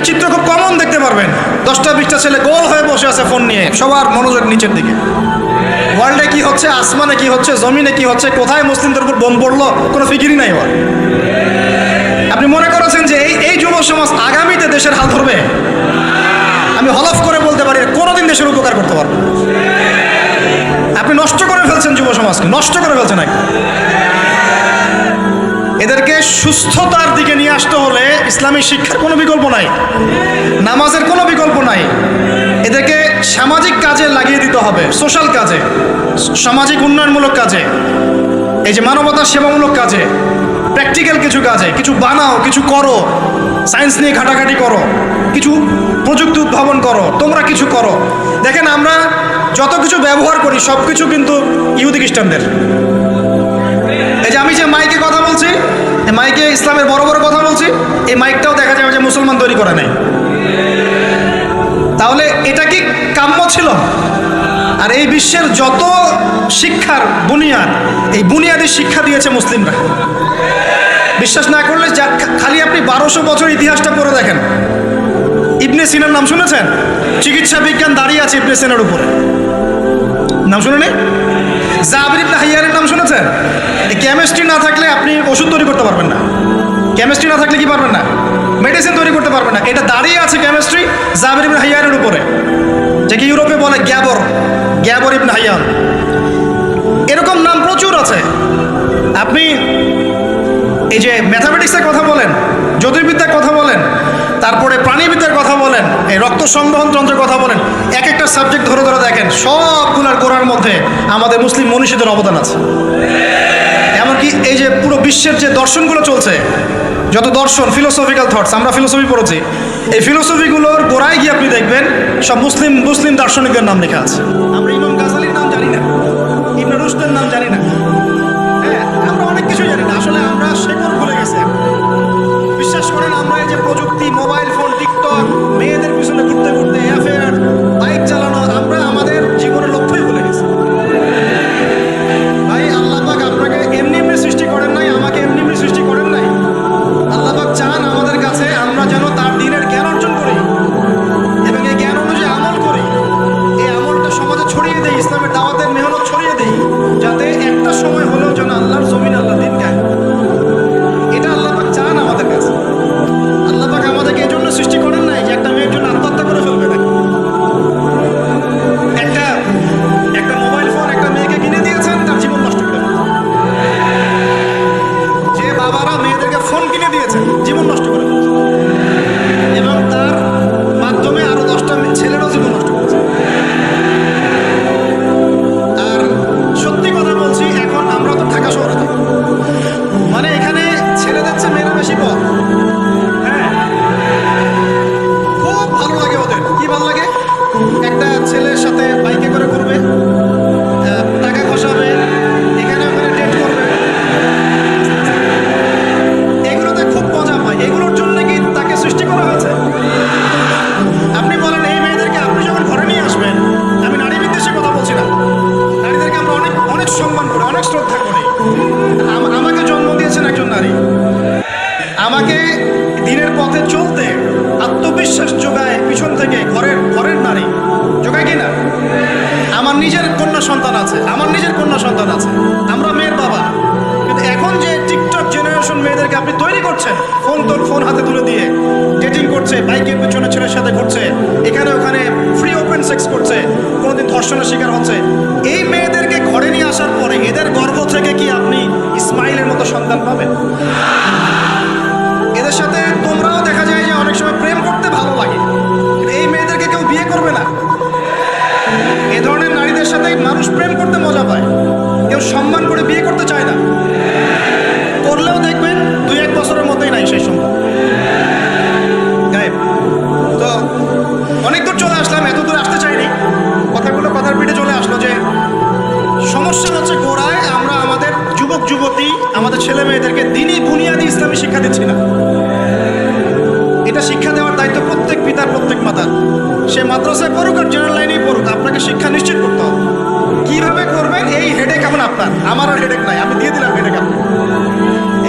এক- একটা চিত্র খুব কমন দেখতে পারবেন। দশটা বিশটা ছেলে গোল হয়ে বসে আছে ফোন নিয়ে, সবার মনোযোগ নিচের দিকে। ওয়ার্ল্ডে কি হচ্ছে, আসমানে কি হচ্ছে, জমিনে কি হচ্ছে, কোথায় মুসলিমদের উপর বোম পড়ল, কোনো ফিকিরই নাই ওর আপনি মনে করেছেন যে এই এই যুব সমাজ আগামীতে দেশের হাল ধরবে? আমি হলফ করে বলতে পারি, কোনোদিন দেশের উপকার করতে পারব আপনি নষ্ট করে ফেলছেন যুব সমাজকে, নষ্ট করে ফেলছেন একদম। এদেরকে সুস্থতার দিকে নিয়ে আসতে হলে ইসলামী শিক্ষার কোনো বিকল্প নাই, নামাজের কোনো বিকল্প নাই। এদেরকে সামাজিক কাজে লাগিয়ে দিতে হবে, সোশ্যাল কাজে, সামাজিক উন্নয়নমূলক কাজে, এই যে মানবতার সেবামূলক কাজে, প্র্যাকটিক্যাল কিছু কাজে, কিছু বানাও, কিছু করো, সায়েন্স নিয়ে ঘাটাঘাটি করো, কিছু প্রযুক্তি উদ্ভাবন করো, তোমরা কিছু করো। দেখেন, আমরা যত কিছু ব্যবহার করি সব কিছু কিন্তু ইহুদি খ্রিস্টানদের। এই যে আমি যে মাইকে ইসলামের বড় বড় কথা বলছি, এই মাইকটাও দেখা যাবে যে মুসলমান তৈরি করে নেই। তাহলে এটা কি কাম্য ছিল? আর এই বিশ্বের যত শিক্ষার বুনিয়াদ, এই বুনিয়াদি শিক্ষা দিয়েছে মুসলিমরা। বিশ্বাস না করলে খালি আপনি বারোশো বছর ইতিহাসটা পড়ে দেখেন। ইবনে সিনার নাম শুনেছেন? চিকিৎসা বিজ্ঞান দাঁড়িয়ে আছে ইবনে সিনার উপরে। নাম শুনে নেই জাবির ইবনে হাইয়ারের নাম শুনেছেন? কেমিস্ট্রি না থাকলে আপনি ওষুধ তৈরি করতে পারবেন না। কেমিস্ট্রি না থাকলে কি পারবেন না? মেডিসিন তৈরি করতে পারবেন না। এটা দাঁড়িয়ে আছে কেমিস্ট্রি জাবির ইবনে হাইয়ারের উপরে। যেকে ইউরোপে বলে গ্যাবর গ্যাবর ইবনে হাইয়ান এরকম নাম প্রচুর আছে। আপনি এই যে ম্যাথামেটিক্সের কথা বলেন, জ্যোতির্বিদ্যার কথা বলেন তারপরে প্রাণীবিদ্যার কথা বলেন, এই রক্ত সংবহন যন্ত্রের কথা বলেন এক একটা সাবজেক্ট ধরে ধরে দেখেন সবগুলোর গোড়ার মধ্যে আমাদের মুসলিম মনীষীদের অবদান আছে। এমনকি এই যে পুরো বিশ্বের যে দর্শনগুলো চলছে, যত দর্শন ফিলোসফিক্যাল থটস আমরা ফিলোসফি পড়েছি, এই ফিলোসফিগুলোর গোড়ায় গিয়ে আপনি দেখবেন, সব মুসলিম মুসলিম দার্শনিকদের নাম লেখা আছে। আমরা ইমাম গাজালির নাম জানি না, ইবনে রুশদের নাম জানি পিছন থেকে ঘরের ঘরের নারী। যোগায় কি না আমার নিজের কন্যা সন্তান আছে, আমার নিজের কন্যা সন্তান আছে, আমরা মেয়ের বাবা। কিন্তু এখন যে টিকটক জেনারেশন মেয়েদেরকে আপনি তৈরি করছেন, ফোন তোর ফোন হাতে তুলে দিয়ে ডেটিং করছে, বাইকের পেছনে ছেলের সাথে ঘুরছে, এখানে ওখানে ফ্রি ওপেন সেক্স করছে, কোনোদিন ধর্ষণের শিকার হচ্ছে, এই মেয়েদেরকে ঘরে নিয়ে আসার পরে এদের গর্ভ থেকে কি আপনি ইসমাইলের মতো সন্তান পাবেন? এদের সাথে তোমরাও দেখা যায় যে অনেক সময় প্রেম করতে ভালো লাগে। সম্মান করে বিয়ে করতে চায় না। করলেও দেখবেন দুই এক বছরের মতোই নাই সেই সম্মান। তো অনেক দূর চলে আসলাম, এত দূর আসতে চাইনি। কথাগুলো কথার পিঠে চলে আসলো যে, সমস্যা হচ্ছে গোড়ায় আমরা আমাদের যুবক, যুবতী, আমাদের ছেলে মেয়েদেরকে দিনই বুনিয়াদি ইসলামী শিক্ষা দিচ্ছি না। এটা শিক্ষা দেওয়ার দায়িত্ব প্রত্যেক পিতার, প্রত্যেক মাতার। সে মাদ্রাসায় পড়ুক আর জেনারেল লাইনেই পড়ুক, আপনাকে শিক্ষা নিশ্চিত করতে হবে। আমার আর হেডেক নাই, আমি দিয়ে দিলাম হেডেক আপনি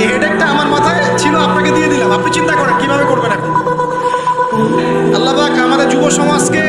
এই হেডেকটা আমার মাথায় ছিল, আপনাকে দিয়ে দিলাম। আপনি চিন্তা করেন, কীভাবে করবেন এখন? আল্লাহ আমাদের যুব সমাজকে